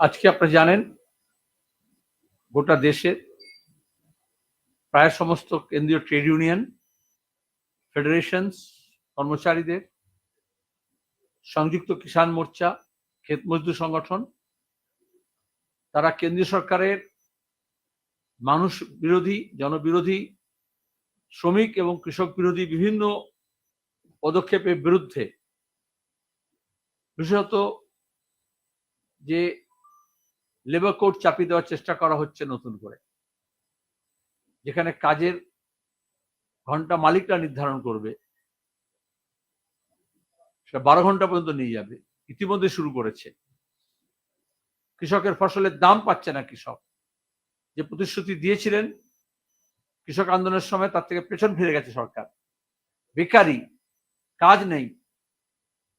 আজকে আপনারা জানেন, গোটা দেশের প্রায় সমস্ত কেন্দ্রীয় ট্রেড ইউনিয়ন, ফেডারেশনস, কর্মচারীদের, সংযুক্ত কিষাণ মোর্চা, ক্ষেত মজদুর সংগঠন, তারা কেন্দ্রীয় সরকারের মানুষ বিরোধী, জনবিরোধী, শ্রমিক এবং কৃষক বিরোধী বিভিন্ন পদক্ষেপের বিরুদ্ধে বিশেষত যে লেবার কোড চাপিয়ে দেওয়ার চেষ্টা করা হচ্ছে নতুন করে। যেখানে কাজের ঘণ্টা মালিকরা নির্ধারণ করবে। সেটা বারো ঘণ্টা পর্যন্ত নিয়ে যাবে। ইতিমধ্যে শুরু করেছে। কৃষকের ফসলের দাম পাচ্ছে না কৃষক। যে প্রতিশ্রুতি দিয়েছিলেন কৃষক আন্দোলনের সময়, তার থেকে পেছন ফিরে গেছে সরকার। বেকারি, কাজ নেই।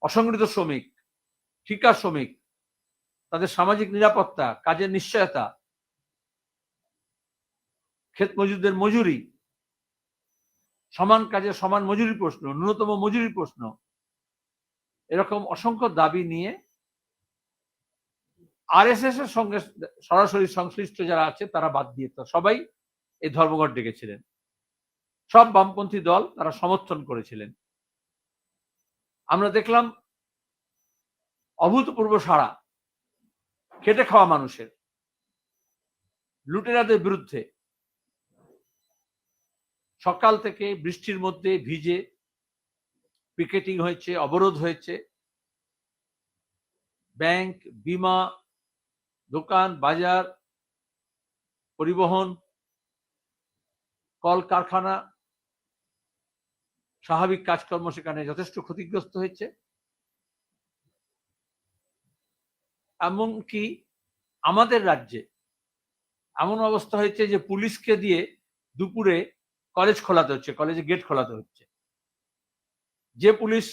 অসংগঠিত শ্রমিক, ঠিকা শ্রমিক তাদের সামাজিক নিরাপত্তা, কাজের নিশ্চয়তা, ক্ষেত মজুরদের মজুরি, সমান কাজে সমান মজুরি প্রশ্ন, ন্যূনতম মজুরি প্রশ্ন, এরকম অসংখ্য দাবি নিয়ে আরএসএস এর সঙ্গে সরাসরি সংশ্লিষ্ট যারা আছে, তারা বাদ দিয়ে সবাই এই ধর্মঘট ডেকেছিলেন। সব বামপন্থী দল তারা সমর্থন করেছিলেন। আমরা দেখলাম অভূতপূর্ব সাড়া। খেটে খাওয়া মানুষের। লুটেরাদের বিরুদ্ধে। সকাল থেকে বৃষ্টির মধ্যে ভিজে পিকেটিং হয়েছে, অবরোধ হয়েছে। ব্যাংক, বিমা, দোকান, বাজার, পরিবহন কল কারখানা স্বাভাবিক কাজকর্ম সেখানে যথেষ্ট ক্ষতিগ্রস্ত হয়েছে। এমনকি আমাদের রাজ্যে এমন অবস্থা হয়েছে যে পুলিশকে দিয়ে দুপুরে কলেজ খোলাতে হচ্ছে, কলেজে গেট খোলাতে হচ্ছে। যে পুলিশ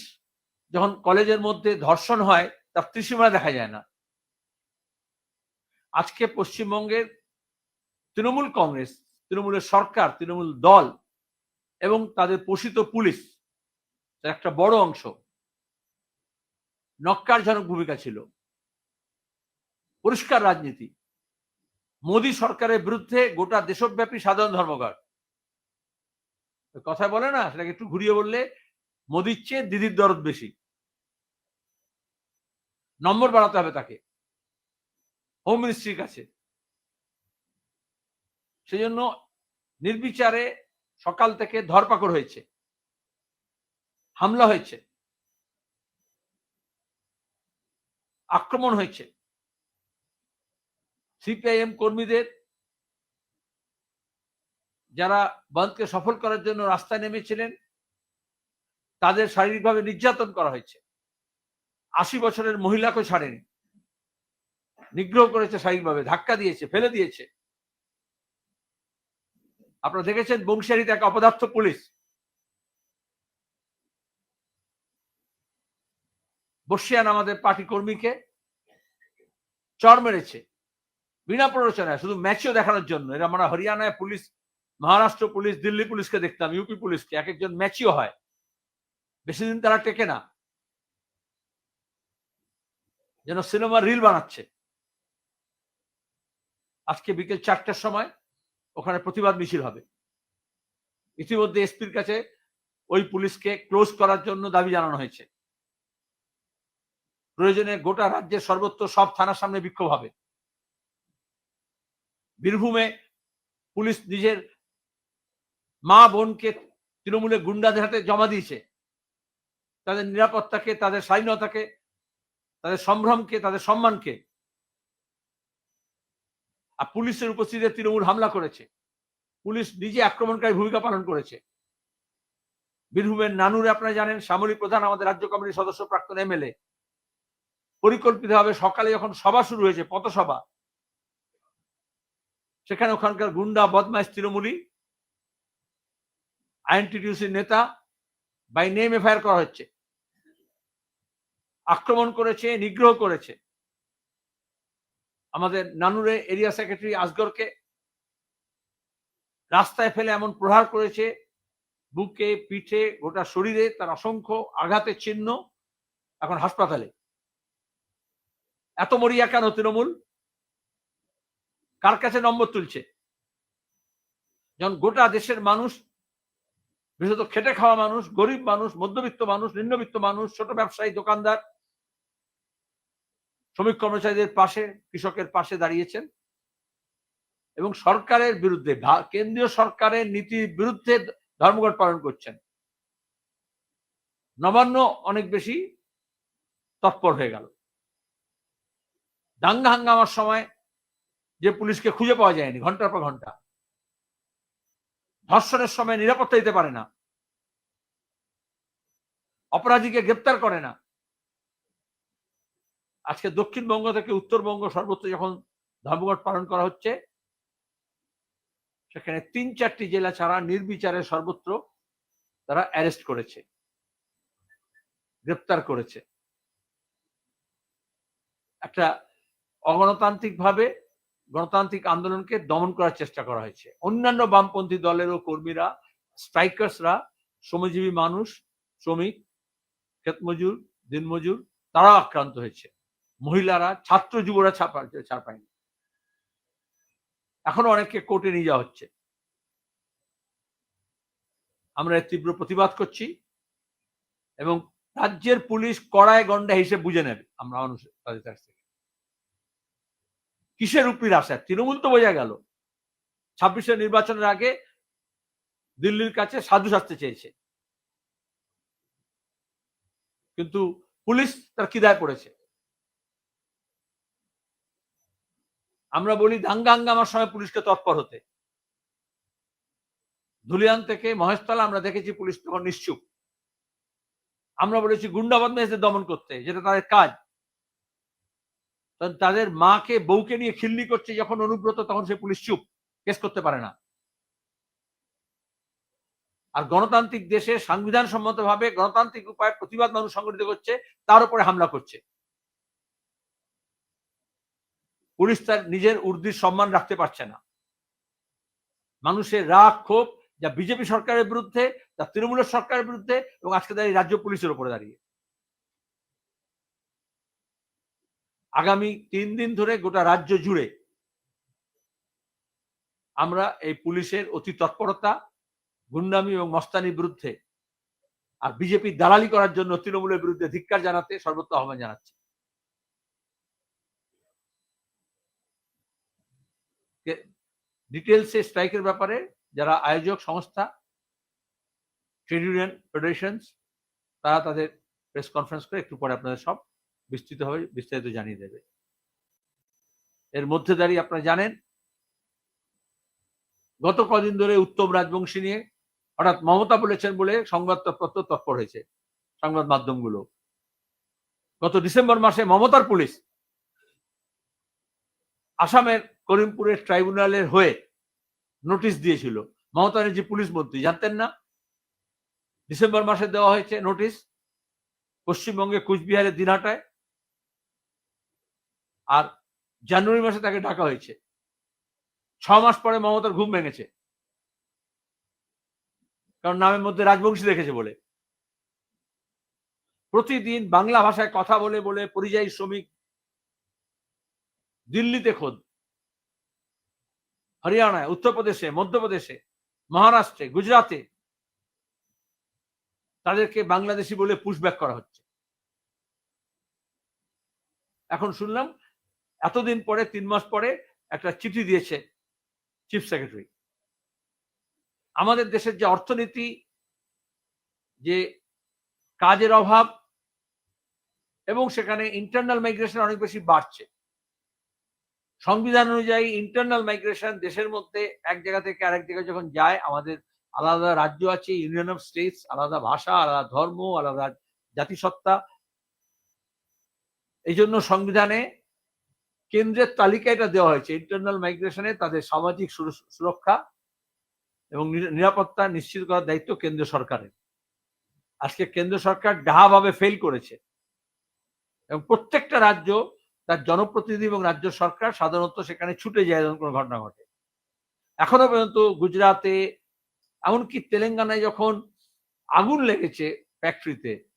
যখন কলেজের মধ্যে ধর্ষণ হয়, তার ত্রিসীমানা দেখা যায় না। আজকে পশ্চিমবঙ্গের তৃণমূল কংগ্রেস, তৃণমূলের সরকার, তৃণমূল দল এবং তাদের পোষিত পুলিশ একটা বড় অংশ, নক্কারজনক ভূমিকা ছিল। পরিষ্কার রাজনীতি। মোদী সরকারের বিরুদ্ধে গোটা দেশব্যাপী সাধারণ ধর্মঘট। কথা বলে না, সেটাকে একটু ঘুরিয়ে বললে, মোদির চেয়ে দিদির দরদ বেশি। নম্বর বাড়াতে হবে তাকে। হোম মিনিস্ট্রির কাছে। সেই জন্য নির্বিচারে সকাল থেকে ধরপাকড় হয়েছে। হামলা হয়েছে। আক্রমণ হয়েছে। সিপিআইএম কর্মীদের যারা বন্ধকে সফল করার জন্য রাস্তায় নেমেছিলেন, তাদের শারীরিকভাবে নির্যাতন করা হয়েছে। আশি বছরের মহিলাকে ছাড়েনি। নিগ্রহ করেছে শারীরিকভাবে, ধাক্কা দিয়েছে, ফেলে দিয়েছে। আপনারা দেখেছেন বংশিয়ারিতে এক অপদার্থ পুলিশ। বসিয়ান আমাদের পার্টি কর্মীকে চর মেরেছে। বিনা প্ররোচনায়, শুধু ম্যাচও দেখানোর জন্য। এরা আমরা হরিয়ানায় পুলিশ, মহারাষ্ট্র পুলিশ, দিল্লি পুলিশকে দেখতাম ইউপি পুলিশকে। এক একজন ম্যাচিও হয়। বেশি দিন তারা টেকে না। যেন সিনেমার রিল বানাচ্ছে। আজকে বিকেল চারটার সময় ওখানে প্রতিবাদ মিছিল হবে। ইতিমধ্যে এসপির কাছে ওই পুলিশকে ক্লোজ করার জন্য দাবি জানানো হয়েছে। প্রয়োজনে গোটা রাজ্যের সর্বত্র সব থানার সামনে বিক্ষোভ হবে। বীরভূমে পুলিশ নিজের মা বোনকে তৃণমূলের গুন্ডাদের হাতে জমা দিয়েছে। তাদের নিরাপত্তাকে, তাদের স্বাধীনতাকে, তাদের সম্ভ্রমকে, তাদের সম্মানকে। আর পুলিশের উপস্থিতিতে তৃণমূল হামলা করেছে। পুলিশ নিজে আক্রমণকারী ভূমিকা পালন করেছে। বীরভূমের নানুরে আপনারা জানেন সামরিক প্রধান আমাদের রাজ্য কমিটির সদস্য, প্রাক্তন এমএলএ। পরিকল্পিতভাবে সকালে যখন সভা শুরু হয়েছে, পথসভা সেখানে ওখানকার গুন্ডা, বদমাইশ, তৃণমূলী আইএনটিটিউসির নেতা বাই নেম এফআইআর করা হচ্ছে। আক্রমণ করেছে, নিগ্রহ করেছে। আমাদের নানুরে এরিয়া সেক্রেটারি আসগরকে রাস্তায় ফেলে এমন প্রহার করেছে, বুকে, পিঠে, গোটা শরীরে তার অসংখ্য আঘাতের চিহ্ন এখন হাসপাতালে। এত মরিয়া কেন তৃণমূল? কার কাছে নম্বর তুলছে? যখন গোটা দেশের মানুষ, বিশেষত খেটে খাওয়া মানুষ, গরিব মানুষ, মধ্যবিত্ত মানুষ, নিম্নবিত্ত মানুষ, ছোট ব্যবসায়ী, দোকানদার, শ্রমিক কর্মচারীদের পাশে, কৃষকের পাশে দাঁড়িয়েছেন এবং সরকারের বিরুদ্ধে কেন্দ্রীয় সরকারের নীতির বিরুদ্ধে ধর্মঘট পালন করছেন। নবান্ন অনেক বেশি তৎপর হয়ে গেল। দাঙ্গা হাঙ্গামার সময় যে পুলিশকে খুঁজে পাওয়া যায়নি, ঘণ্টার পর ঘণ্টা। ধর্ষণের সময় নিরাপত্তা দিতে পারে না। অপরাধীকে গ্রেপ্তার করে না। আজকে দক্ষিণবঙ্গ থেকে উত্তরবঙ্গ সর্বত্র যখন ধর্মঘট পালন করা হচ্ছে, সেখানে তিন চারটি জেলা ছাড়া নির্বিচারে সর্বত্র তারা অ্যারেস্ট করেছে, গ্রেপ্তার করেছে। একটা অগণতান্ত্রিক ভাবে গণতান্ত্রিক আন্দোলনকে দমন করার চেষ্টা করা হয়েছে। অন্যান্য বামপন্থী দলেরও কর্মীরা, স্ট্রাইকার্সরা, শ্রমজীবী মানুষ, শ্রমিক ক্ষেতমজুর দিনমজুর তারা আক্রান্ত হয়েছে। মহিলারা, ছাত্র যুবরা ছাপা ছাড় পায়নি এখনও অনেককে কোর্টে নিয়ে যাওয়া হচ্ছে। আমরা তীব্র প্রতিবাদ করছি এবং রাজ্যের পুলিশ কড়ায় গন্ডা হিসেবে বুঝে নেবে। আমরা মানুষ তাদের কাছ থেকে। কিসের উপর আশা তৃণমূল তো বোঝা গেল। ছাব্বিশের নির্বাচনের আগে দিল্লির কাছে সাধু সাজতে চেয়েছে। কিন্তু পুলিশ তার কিদায় পড়েছে আমরা বলি দাঙ্গা হাঙ্গামার সময় পুলিশকে তৎপর হতে। ধুলিয়ান থেকে মহেশতলা আমরা দেখেছি পুলিশ তখন নিশ্চুপ। আমরা বলেছি গুন্ডা দমন করতে, যেটা তাদের কাজ। তাদের মাকে, বউকে নিয়ে খিল্লি করছে যখন অনুব্রত, তখন সে পুলিশ চুপ, কেস করতে পারে না। আর গণতান্ত্রিক দেশে সংবিধান সম্মত ভাবে গণতান্ত্রিক উপায়ে প্রতিবাদ মানুষ সংগঠিত করছে, তার উপরে হামলা করছে। পুলিশ তার নিজের উর্দির সম্মান রাখতে পারছে না। মানুষের রাগ, ক্ষোভ যা বিজেপি সরকারের বিরুদ্ধে, যা তৃণমূলের সরকারের বিরুদ্ধে এবং আজকে দাঁড়িয়ে রাজ্য পুলিশের উপরে দাঁড়িয়ে। আগামী তিন দিন ধরে গোটা রাজ্য জুড়ে আমরা এই পুলিশের অতি তৎপরতা, গুন্ডামি এবং মস্তানির বিরুদ্ধে আর বিজেপি দালালি করার জন্য তৃণমূলের বিরুদ্ধে ধিক্কার জানাতে সর্বত্র আহ্বান জানাচ্ছি। ডিটেলসে স্ট্রাইকের ব্যাপারে যারা আয়োজক সংস্থা, ট্রেড ইউনিয়ন ফেডারেশনস তারা তাদের প্রেস কনফারেন্স করে, একটু পরে আপনাদের সব বিস্তৃতভাবে বিস্তারিত জানিয়ে দেবে। এর মধ্যে দাঁড়িয়ে আপনারা জানেন, গত কদিন ধরে উত্তম রাজবংশী নিয়ে হঠাৎ মমতা বলেছেন বলে সংবাদপত্র তৎপর হয়েছে, সংবাদ মাধ্যমগুলো। গত ডিসেম্বর মাসে মমতার পুলিশ আসামের করিমপুরের ট্রাইব্যুনালের হয়ে নোটিশ দিয়েছিল। মমতা ব্যানার্জি পুলিশ মন্ত্রী, জানতেন না? ডিসেম্বর মাসে দেওয়া হয়েছে নোটিশ পশ্চিমবঙ্গে কুচবিহারের দিনহাটায়। আর জানুয়ারি মাসে তাকে ডাকা হয়েছে। ছ মাস পরে মমতার ঘুম ভেঙেছে। কারণ নামের মধ্যে রাজবংশী দেখেছে বলে। প্রতিদিন বাংলা ভাষায় কথা বলে বলে পরিযায়ী শ্রমিক দিল্লিতে খোদ। হরিয়ানায়, উত্তরপ্রদেশে, মধ্যপ্রদেশে, মহারাষ্ট্রে, গুজরাতে তাদেরকে বাংলাদেশি বলে পুশব্যাক করা হচ্ছে। এখন শুনলাম এতদিন পরে, তিন মাস পরে একটা চিঠি দিয়েছে চিফ সেক্রেটারি আমাদের দেশের যে অর্থনীতি, যে কাজের অভাব এবং সেখানে ইন্টারনাল মাইগ্রেশন অনেক বেশি বাড়ছে। সংবিধান অনুযায়ী ইন্টারনাল মাইগ্রেশন দেশের মধ্যে এক জায়গা থেকে আরেক জায়গায় যখন যায়, আমাদের আলাদা রাজ্য আছে ইউনিয়ন অফ স্টেটস আলাদা ভাষা, আলাদা ধর্ম, আলাদা জাতিসত্তা। এই জন্য সংবিধানে কেন্দ্রের তালিকা এটা দেওয়া হয়েছে। ইন্টারনাল মাইগ্রেশনে তাদের সামাজিক সুরক্ষা এবং নিরাপত্তা নিশ্চিত করার দায়িত্ব কেন্দ্র সরকারের। আজকে কেন্দ্র সরকার ডাহাভাবে ফেল করেছে। এবং প্রত্যেকটা রাজ্য, তার জনপ্রতিনিধি এবং রাজ্য সরকার সাধারণত সেখানে ছুটে যায় যখন কোনো ঘটনা ঘটে। এখনও পর্যন্ত গুজরাটে, এমনকি তেলেঙ্গানায় যখন আগুন লেগেছে ফ্যাক্টরিতে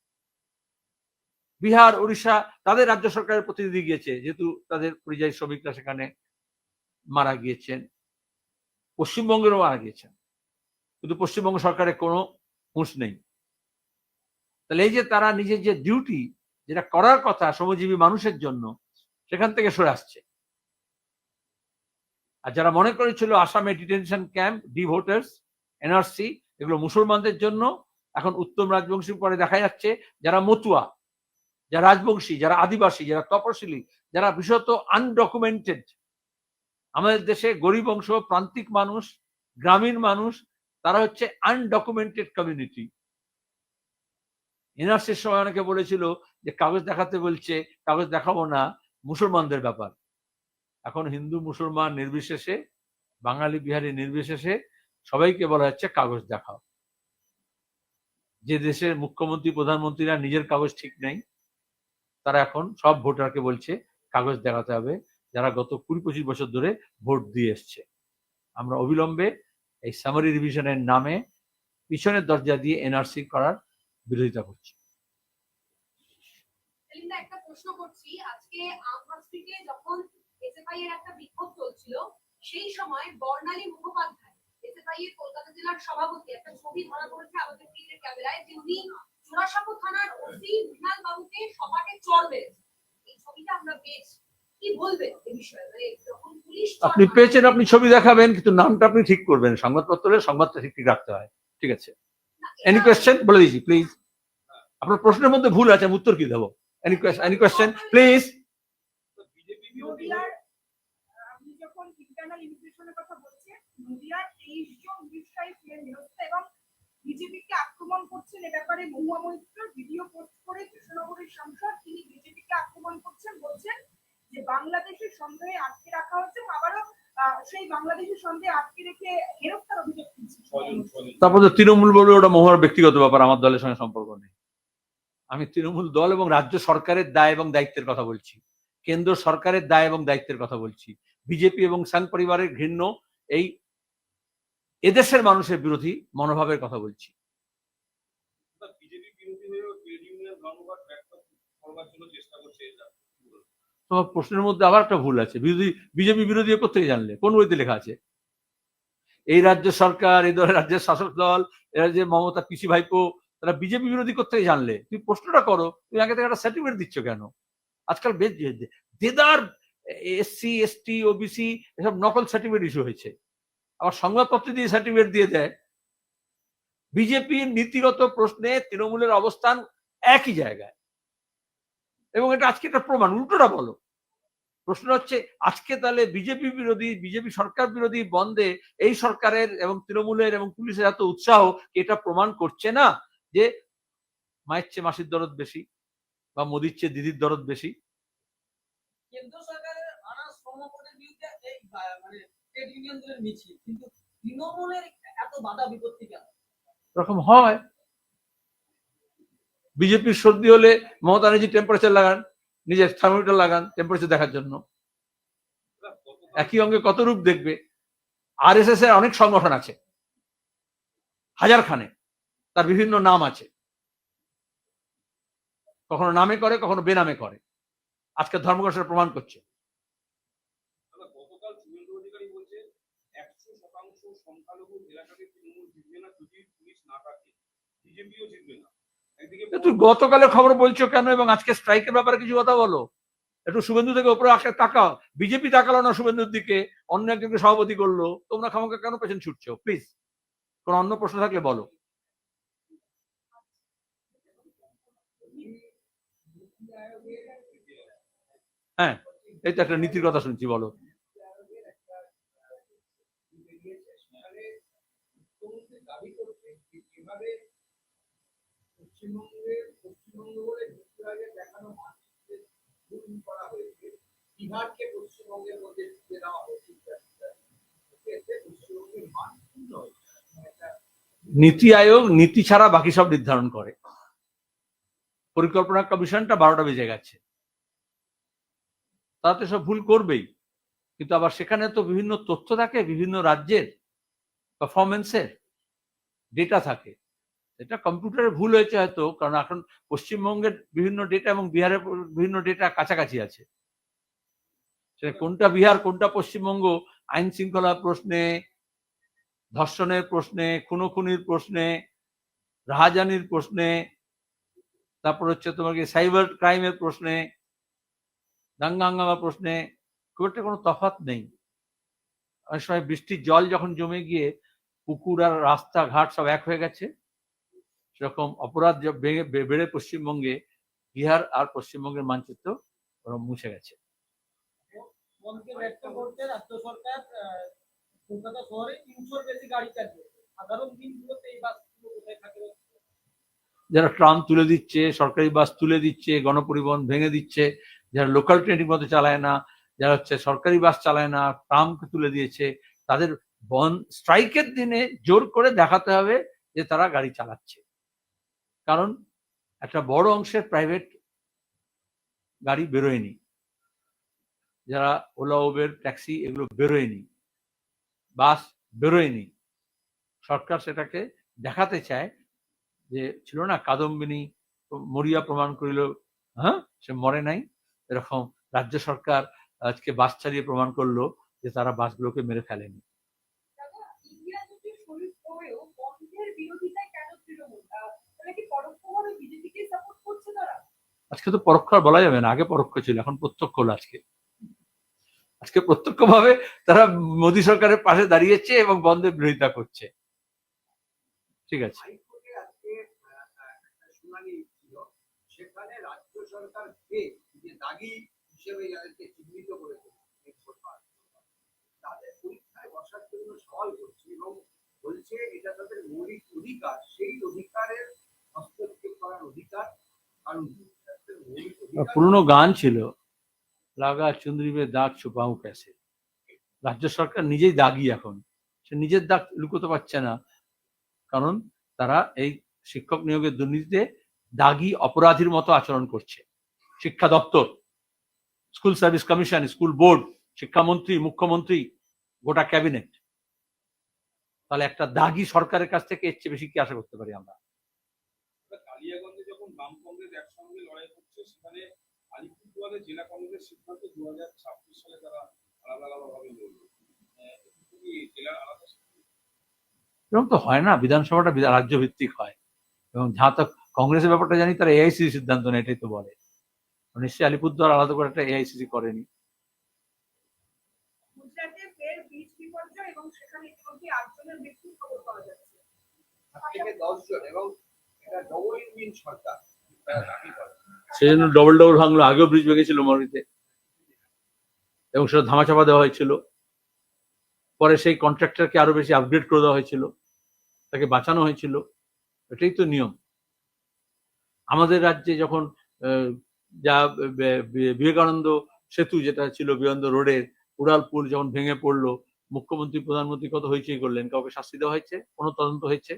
বিহার উড়িষ্যা তাদের রাজ্য সরকারের প্রতিনিধি গিয়েছে, যেহেতু তাদের পরিযায়ী শ্রমিকরা সেখানে মারা গিয়েছেন। পশ্চিমবঙ্গেরও মারা গিয়েছেন। কিন্তু পশ্চিমবঙ্গ সরকারের কোনো হুঁশ নেই। তাহলে এই যে তারা নিজের যে ডিউটি যেটা করার কথা শ্রমজীবী মানুষের জন্য, সেখান থেকে সরে আসছে। আর যারা মনে করেছিল আসামে detention camp D voters NRC এগুলো মুসলমানদের জন্য, এখন উত্তম রাজবংশী পরে দেখা যাচ্ছে, যারা মতুয়া যারা রাজবংশী, যারা আদিবাসী, যারা তপশিলি, যারা বিশেষত আনডকুমেন্টেড আমাদের দেশে গরিব অংশ, প্রান্তিক মানুষ, গ্রামীণ মানুষ, তারা হচ্ছে আনডকুমেন্টেড কমিউনিটি এনআরসির সময় অনেকে বলেছিল যে কাগজ দেখাতে বলছে, কাগজ দেখাবো না, মুসলমানদের ব্যাপার। এখন হিন্দু, মুসলমান নির্বিশেষে, বাঙালি, বিহারি নির্বিশেষে সবাইকে বলা হচ্ছে কাগজ দেখাও। যে দেশের মুখ্যমন্ত্রী, প্রধানমন্ত্রীরা নিজের কাগজ ঠিক নেই। তারা এখন সব ভোটারকে বলছে, কাগজ দেখাতে হবে, যারা গত কুড়ি পঁচিশ বছর ধরে ভোট দিয়ে এসছে। আমরা অবিলম্বে এই সামারি রিভিশনের নামে পিছনের দরজা দিয়ে এনআরসি করার বিরোধিতা করছি। একটা প্রশ্ন করছি। আজকে সেই সময় বর্ণালী মুখোপাধ্যায় কলকাতা জেলার সভাপতি, একটা ছবি ধরা পড়েছে আমাদের ক্যামেরায় যে উনি জোড়াসাঁকো থানার ওসি মৃণাল বাবুকে সপাটে চড় মেরেছে এই ছবিটা আমরা পেয়েছি। কি বলবেন এই বিষয়ে? মানে যখন পুলিশ আপনি পেয়েছেন আপনি ছবি দেখাবেন কিন্তু নামটা আপনি ঠিক করবেন। সংবাদপত্রে সংবাদটা ঠিক ঠিক রাখতে হয়। ঠিক আছে? এনি কোয়েশ্চেন বলে দিয়েছি প্লিজ আপনার প্রশ্নের মধ্যে ভুল আছে আমি উত্তর কি দেবো? Any question any question please নদিয়ার আহ, আপনি যখন ইন্টারনাল ইমিগ্রেশনের কথা বলছেন নদিয়ার তেইশ জন ব্যবসায়ী এবং বিজেপিকে আক্রমণ করছেন এ ব্যাপারে মহুয়া মৈত্র ভিডিও পোস্ট করে কৃষ্ণনগরের সাংসদ তিনি বিজেপিকে আক্রমণ করছেন বলছেন যে বাংলাদেশের সন্দেহে আটকে রাখা হচ্ছে আবারও সেই বাংলাদেশের সন্দেহে আটকে রেখে গ্রেফতার অভিযোগ তারপর তো তৃণমূল বলে ওটা মহর ব্যক্তিগত ব্যাপার আমার দলের সঙ্গে সম্পর্ক নেই। আমি তৃণমূল দল এবং রাজ্য সরকারের দায় এবং দায়িত্বের কথা বলছি। কেন্দ্র সরকারের দায় এবং দায়িত্বের কথা বলছি। বিজেপি এবং সাং পরিবারের ঘৃণ্য এই এদেশের মানুষের বিরোধী মনোভাবের কথা বলছি। তোমার প্রশ্নের মধ্যে আবার একটা ভুল আছে। বিরোধী, বিজেপি বিরোধী কোথেকে জানলে? কোন বইতে লেখা আছে? এই রাজ্য সরকার, এই দলের রাজ্যের শাসক দল এরা যে মমতা পিসি ভাইপো, তারা বিজেপি বিরোধী কোথেকে জানলে? তুমি প্রশ্নটা করো। তুমি আগে থেকে একটা সার্টিফিকেট দিচ্ছ কেন? আজকাল বেশ দেদার এসসি, এসটি, ওবিসি, এসব নকল সার্টিফিকেট ইস্যু হয়েছে। আবার সংবাদপত্র দিয়ে সার্টিফিকেট দিয়ে দেয়। বিজেপির নীতিগত প্রশ্নে তৃণমূলের অবস্থান একই জায়গায়। এবং এটা আজকে একটা প্রমাণ, উল্টোটা বলো। প্রশ্ন হচ্ছে, আজকে তাহলে বিজেপি বিরোধী, বিজেপি সরকার বিরোধী বন্ধে এই সরকারের এবং তৃণমূলের এবং পুলিশের এত উৎসাহ এটা প্রমাণ করছে না? যে মায়ের চেয়ে মাসির দরদ বেশি বা মোদির চেয়ে দিদির দরদ বেশি। কেন্দ্র সরকারের আনা এই মানে ট্রেড হয়। বিজেপির সর্দি হলে মমতা ব্যানার্জি টেম্পারেচার লাগান, নিজের থার্মোমিটার লাগান টেম্পারেচার দেখার জন্য। একই অঙ্গে কত রূপ দেখবে? আর এস এর অনেক সংগঠন আছে। হাজার খানে তার বিভিন্ন নাম আছে। কখনো নামে করে, কখনো বেনামে করে। আজকে ধর্মঘট সেটা প্রমাণ করছে দাদা, গতকাল শুভেন্দু অধিকারী বলছে একশো শতাংশ সংখ্যালঘু এলাকাকে তৃণমূল জিতবে না যদি গতকালের খবর বলছো কেন এবং আজকে স্ট্রাইকের ব্যাপারে কিছু কথা বলো? একটু শুভেন্দু থেকে ওপরে আসে, তাকাও। বিজেপি তাকালো না শুভেন্দুর দিকে, অন্য একজনকে সভাপতি করল। তোমরা খামাকে কেন পেছন ছুটছো? প্লিজ কোন অন্য প্রশ্ন থাকলে বলো। হ্যাঁ তো একটা নীতির কথা শুনছি, বলো দাবি করছে যে যেভাবে পশ্চিমবঙ্গের পশ্চিমবঙ্গ বলে দেখানো ভুল করা হয়েছে বিহারকে পশ্চিমবঙ্গের মধ্যে ঢুকে দেওয়া হয়েছে পশ্চিমবঙ্গের নীতি আয়োগ নীতি ছাড়া বাকি সব নির্ধারণ করে। পরিকল্পনা কমিশনটা বারোটা বেজে গেছে। তারা তো সব ভুল করবেই। কিন্তু আবার সেখানে তো বিভিন্ন তথ্য থাকে, বিভিন্ন রাজ্যের পারফরমেন্সের ডেটা থাকে। এটা কম্পিউটারে ভুল হয়েছে হয়তো, কারণ এখন পশ্চিমবঙ্গের বিভিন্ন ডেটা এবং বিহারের বিভিন্ন ডেটা কাছাকাছি আছে। সেটা কোনটা বিহার, কোনটা পশ্চিমবঙ্গ, আইন শৃঙ্খলা প্রশ্নে, ধর্ষণের প্রশ্নে, খুনোখুনির প্রশ্নে, রাহাজানির প্রশ্নে, তারপর হচ্ছে তোমাকে সাইবার ক্রাইমের প্রশ্নে দাঙ্গা প্রশ্নে, খুব একটা কোনো তফাৎ নেই। অনেক সময় বৃষ্টির জল যখন জমে গিয়ে পুকুর আর রাস্তাঘাট সব এক হয়ে গেছে। সেরকম অপরাধ বেড়ে পশ্চিমবঙ্গে বিহার আর পশ্চিমবঙ্গের মানচিত্র মুছে গেছে। যারা ট্রাম তুলে দিচ্ছে সরকারি বাস তুলে দিচ্ছে গণপরিবহন ভেঙে দিচ্ছে যারা লোকাল ট্রেন ঠিক মতো চালায় না যারা হচ্ছে সরকারি বাস চালায় না ট্রামকে তুলে দিয়েছে তাদের বন স্ট্রাইকের দিনে জোর করে দেখাতে হবে যে তারা গাড়ি চালাচ্ছে। কারণ একটা বড় অংশের প্রাইভেট গাড়ি বেরোয়নি। যারা ওলা, উবের ট্যাক্সি এগুলো বেরোয়নি। বাস বেরোয়নি। সরকার সেটাকে দেখাতে চায় যে, ছিল না, কাদম্বিনী মরিয়া প্রমাণ করিল হ্যাঁ সে মরে নাই। এরকম রাজ্য সরকার আজকে বাস চালিয়ে প্রমাণ করল যে, তারা বাসগুলোকে মেরে ফেলেনি দাদা ইন্ডিয়া জোটের শরীর হয়েও বন্ধের বিরোধিতায় কেন তৃণমূল আহ, তাহলে কি পরোক্ষভাবে বিজেপিকে সাপোর্ট করছে তারা আজকে তো পরোক্ষ আর বলা যাবে না আগে পরোক্ষ ছিল এখন প্রত্যক্ষ হলো আজকে। আজকে প্রত্যক্ষভাবে তারা মোদী সরকারের পাশে দাঁড়িয়েছে এবং বন্ধের বিরোধিতা করছে। ঠিক আছে। সেখানে রাজ্য সরকারকে যে দাগি হিসেবে যাদেরকে চিহ্নিত করেছে তাদের পরীক্ষায় বসার জন্য সওয়াল করছে এবং বলছে এটা তাদের মৌলিক অধিকার সেই অধিকারের পুরনো গান ছিল, লাগা চুন্দ্রিবে দাগ ছুপাও ক্যাসে। রাজ্য সরকার নিজেই দাগি এখন। সে নিজের দাগ লুকোতে পারছে না। কারণ তারা এই শিক্ষক নিয়োগের দুর্নীতিতে দাগি অপরাধীর মতো আচরণ করছে। শিক্ষা দপ্তর, school service commission, school board, শিক্ষামন্ত্রী, মুখ্যমন্ত্রী, গোটা ক্যাবিনেট। তাহলে একটা দাগি সরকারের কাছ থেকে এর চেয়ে বেশি কি আশা করতে পারি আমরা? বাম কংগ্রেস একসঙ্গে লড়াই করছে সেখানে আলিপুরদুয়ারে জেলা কংগ্রেস সিদ্ধান্ত দু হাজার ছাব্বিশ সালে তারা আলাদা আলাদা ভাবে লড়বে আহ, এটা কি জেলার আলাদা এরকম তো হয় না বিধানসভাটা রাজ্য ভিত্তিক হয়। এবং যা তো কংগ্রেসের ব্যাপারটা জানি তারা এআইসিসি সিদ্ধান্ত নেয় এটাই তো বলে। নিশ্চয়ই আলিপুরদুয়ার আলাদা করে একটা এআইসিসি করেনি। সেখানে ইতিমধ্যে আটজনের মৃত্যুর খবর পাওয়া যাচ্ছে। এবং সেই জন্য ডবল ডবল ভাঙলো, আগেও ব্রিজ ভেঙেছিল মরিতে। এবং সেটা ধামাচাপা দেওয়া হয়েছিল। পরে সেই কন্ট্রাক্টরকে আরও বেশি আপগ্রেড করে দেওয়া হয়েছিল। তাকে বাঁচানো হয়েছিল। এটাই তো নিয়ম। আমাদের রাজ্যে যখন যা বিবেকানন্দ সেতু যেটা ছিল বিবেকানন্দ রোডের উড়ালপুল যখন ভেঙে পড়ল, মুখ্যমন্ত্রী, প্রধানমন্ত্রী কত হয়েছে করলেন? কাউকে শাস্তি দেওয়া হয়েছে? কোনো তদন্ত হয়েছে?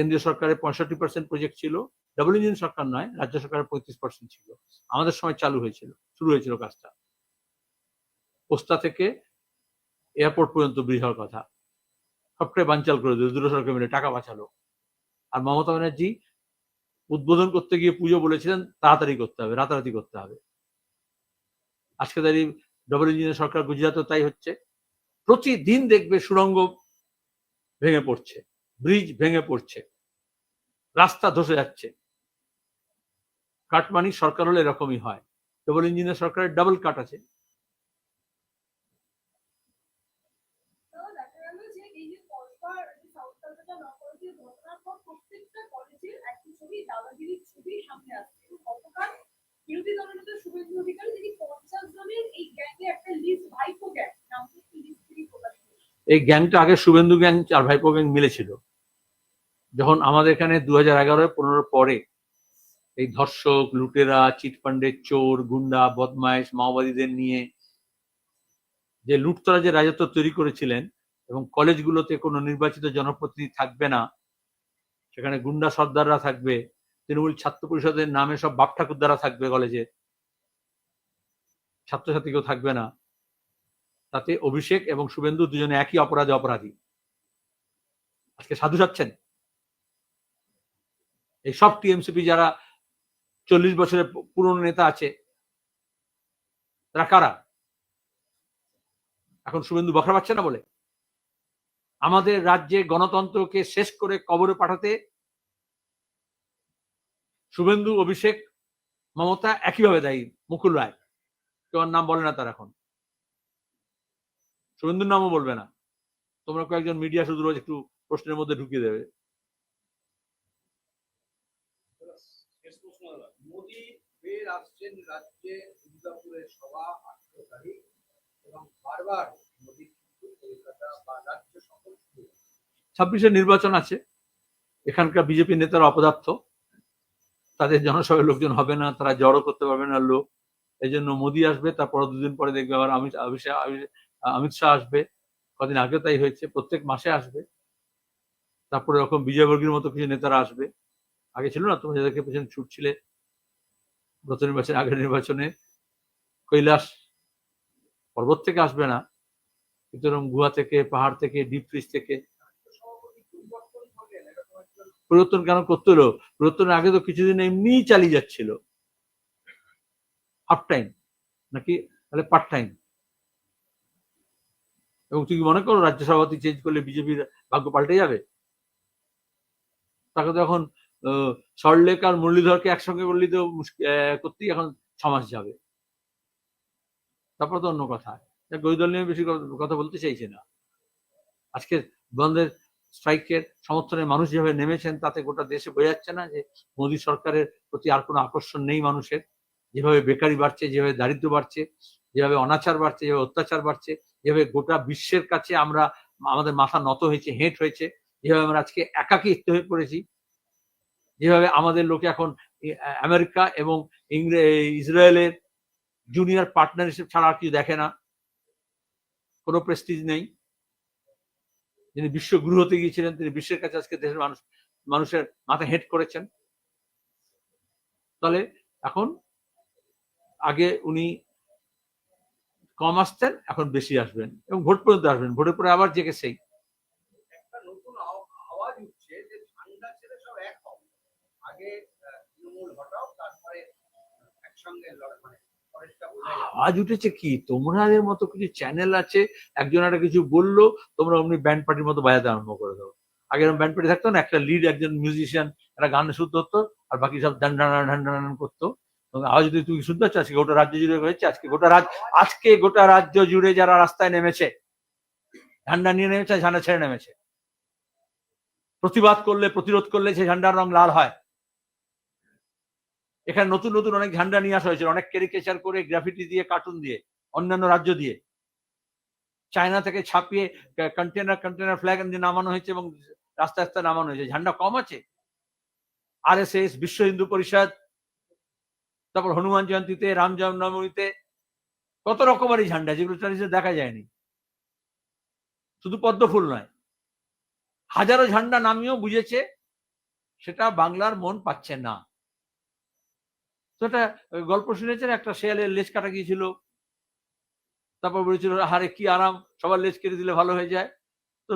কেন্দ্রীয় সরকারের পঁয়ষট্টি পার্সেন্ট প্রজেক্ট ছিল ডাবল ইঞ্জিন সরকার নয়, রাজ্য সরকারের পঁয়ত্রিশ পার্সেন্ট ছিল। আমাদের সময় চালু হয়েছিল, শুরু হয়েছিল কাজটা। পোস্তা থেকে এয়ারপোর্ট পর্যন্ত ব্রিজ কথা। সবটাই বানচাল করে দিল, দুটো সরকার মিলে টাকা বাঁচালো আর মমতা ব্যানার্জি উদ্বোধন করতে গিয়ে পুজো বলেছিলেন, তাড়াতাড়ি করতে হবে, রাতারাতি করতে হবে। আজকে দাঁড়িয়ে ডবল ইঞ্জিনের সরকার গুজরাটও তাই হচ্ছে। প্রতিদিন দেখবে সুড়ঙ্গ ভেঙে পড়ছে। ব্রিজ ভেঙে পড়ছে, রাস্তা ধসে যাচ্ছে। কাটমানি সরকার হলে এরকমই হয়। ডবল ইঞ্জিনের সরকারের ডাবল কাট আছে। বিরোধী দলনেতা শুভেন্দু অধিকারী তিনি পঞ্চাশ জনের এই গ্যাংয়ে একটা লিস্ট ভাইপো গ্যাং একটি লিস্ট প্রকাশ এই গ্যাংটা আগে শুভেন্দু গ্যাং আর ভাইপো গ্যাং মিলেছিল। যখন আমাদের এখানে দু হাজার এগারো পরে এই ধর্ষক, লুটেরা চিটফান্ডের চোর, গুন্ডা, বদমাইশ, মাওবাদীদের নিয়ে যে লুটতরা যে রাজত্ব তৈরি করেছিলেন এবং কলেজগুলোতে কোনো নির্বাচিত জনপ্রতিনিধি থাকবে না, সেখানে গুন্ডা সর্দাররা থাকবে, তৃণমূল ছাত্র পরিষদের নামে সব বাপ ঠাকুরদারা থাকবে কলেজে ছাত্রছাত্রী কেউ থাকবে না। তাতে অভিষেক এবং শুভেন্দু দুজনে একই অপরাধে অপরাধী। আজকে সাধু যাচ্ছেন এই সব টিএমসিপি যারা চল্লিশ বছরের পুরনো নেতা আছে, তারা কারা? এখন শুভেন্দু বখরা পাচ্ছে না বলে? আমাদের রাজ্যে গণতন্ত্রকে শেষ করে কবরে পাঠাতে শুভেন্দু, অভিষেক, মমতা একইভাবে দায়ী, মুকুল রায়। কেউ নাম বলে না তার এখন। শুভেন্দুর নামও বলবে না। তোমরা কয়েকজন মিডিয়া শুধু রোজ একটু প্রশ্নের মধ্যে ঢুকিয়ে দেবে। শেষ প্রশ্ন দাদা মোদী ফের আসছেন রাজ্যে দুর্গাপুরের সভা আঠেরো তারিখ এবং বারবার মোদী কলকাতা বা রাজ্য সফর ছাব্বিশে নির্বাচন আছে। এখানকার বিজেপি নেতারা অপদার্থ। তাদের জনসভায় লোকজন হবে না তারা জড়ো করতে পারবে না লোক। এই জন্য মোদী আসবে তারপর দুদিন পরে দেখবে আবার অমিত অমিত শাহ আসবে, কদিন আগে তাই হয়েছে, প্রত্যেক মাসে আসবে। তারপরে এরকম বিজয়বর্গীর মতো কিছু নেতারা আসবে। আগে ছিল না তোমরা যাদেরকে পেছনে ছুটছিলে গত নির্বাচনে, আগের নির্বাচনে, কৈলাস পর্বত থেকে আসবে না, কিন্তু গুহা থেকে, পাহাড় থেকে ডিপ ফ্রিজ থেকে। পরিবর্তন কেন করতে হলো? পরিবর্তনের আগে তো কিছুদিন এমনিই চালিয়ে যাচ্ছিল। হাফ টাইম নাকি? তাহলে পার্ট টাইম এবং তুমি মনে করো রাজ্য সভাপতি চেঞ্জ করলে বিজেপির ভাগ্য পাল্টে যাবে? তাকে তো এখন সরলেক আর মুরলীধরকে একসঙ্গে করলে তো করতেই এখন ছ মাস যাবে। তারপর তো অন্য কথা। যাক, ওই দল নিয়ে বেশি কথা বলতে চাইছে না। আজকে বন্ধের স্ট্রাইকের সমর্থনে মানুষ যেভাবে নেমেছেন তাতে গোটা দেশে বোঝা যাচ্ছে না যে মোদী সরকারের প্রতি আর কোনো আকর্ষণ নেই মানুষের। যেভাবে বেকারি বাড়ছে যেভাবে দারিদ্র বাড়ছে যেভাবে অনাচার বাড়ছে যেভাবে অত্যাচার বাড়ছে যেভাবে গোটা বিশ্বের কাছে আমরা আমাদের মাথা নত হয়েছে, হেঁট হয়েছে। যেভাবে আমরা আজকে একাকিত্ব হয়ে পড়েছি। যেভাবে আমাদের লোকে এখন আমেরিকা এবং ইসরায়েলের জুনিয়র পার্টনার হিসেবে ছাড়া আর কিছু দেখে না। কোনো প্রেস্টিজ নেই। যিনি বিশ্বগুরু হতে গিয়েছিলেন, তিনি বিশ্বের কাছে আজকে দেশের মানুষ, মানুষের মাথা হেট করেছেন। তাহলে এখন আগে উনি কম আসতেন এখন বেশি আসবেন এবং ভোট পর্যন্ত আসবেন। ভোটের পরে আবার জেগে সেই আওয়াজ উঠছে মানে আওয়াজ উঠেছে কি? তোমাদের মতো কিছু চ্যানেল আছে একজন একটা কিছু বলল তোমরা অমনি ব্যান্ড পার্টির মতো বাজাতে আরম্ভ করে দাও। আগে এরকম ব্যান্ড পার্টি থাকতো না একটা লিড একজন মিউজিশিয়ান একটা গান শুদ্ধ হতো আর বাকি সব ডান ডান ডান ডান করতো। আওয়াজ যদি তুমি শুনতে পাচ্ছ আজকে গোটা রাজ্য জুড়ে হয়েছে, আজকে গোটা রাজ্য, আজকে গোটা রাজ্য জুড়ে যারা রাস্তায় নেমেছে, ঝান্ডা নিয়ে নেমেছে, ঝান্ডা ছেড়ে নেমেছে। প্রতিবাদ করলে, প্রতিরোধ করলে সেই ঝান্ডার রং লাল হয়। এখানে নতুন নতুন অনেক ঝান্ডা নিয়ে আসা হয়েছে, অনেক ক্যারিকেচার করে গ্রাফিটি দিয়ে, কার্টুন দিয়ে, অন্যান্য রাজ্য দিয়ে। চায়না থেকে ছাপিয়ে কন্টেনার কন্টেনার ফ্ল্যাগ নামানো হয়েছে এবং রাস্তা রাস্তায় নামানো হয়েছে। ঝান্ডা কম আছে। আর এস এস বিশ্ব হিন্দু পরিষদ তারপর হনুমান জয়ন্তীতে, রাম জন্মভূমিতে কত রকমারই ঝান্ডা, যেগুলো চারিদিকে দেখা যায়নি। শুধু পদ্ম ফুল নয়, হাজারো ঝান্ডা নামিয়েও বুঝেছে, সেটা বাংলার মন পাচ্ছে না। তো একটা গল্প শুনেছেন, একটা শেয়ালের লেজ কাটা গিয়েছিল, তারপর বলেছিল হারে কি আরাম, সবার লেজ কেটে দিলে ভালো হয়ে যায়। তো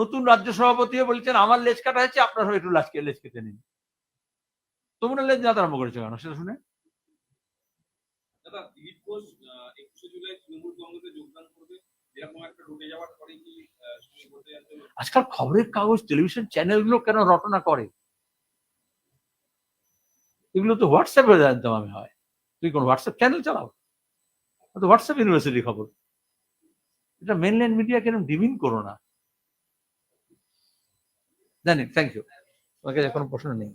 নতুন রাজ্য সভাপতিও বলছেন, আমার লেজ কাটা হয়েছে আপনারা একটু লাজকে লেজ কেটে নিন। তোমরা লেজ যাতে আরম্ভ করেছ কেন, সেটা শুনে? দাদা দিলীপ ঘোষ একুশে জুলাই তৃণমূল কংগ্রেসে যোগদান করবে। আজকাল খবরের কাগজ টেলিভিশন চ্যানেলগুলো কেন রটনা করে? এগুলো তো হোয়াটসঅ্যাপে জানতাম আমি, হয়। তুই কোন হোয়াটসঅ্যাপ চ্যানেল চালাও? তো হোয়াটসঅ্যাপ ইউনিভার্সিটি খবর। এটা মেনল্যান্ড মিডিয়া কেন ডিমিন করো না। জানি থ্যাংক ইউ তোমাকে কোনো প্রশ্ন নেই।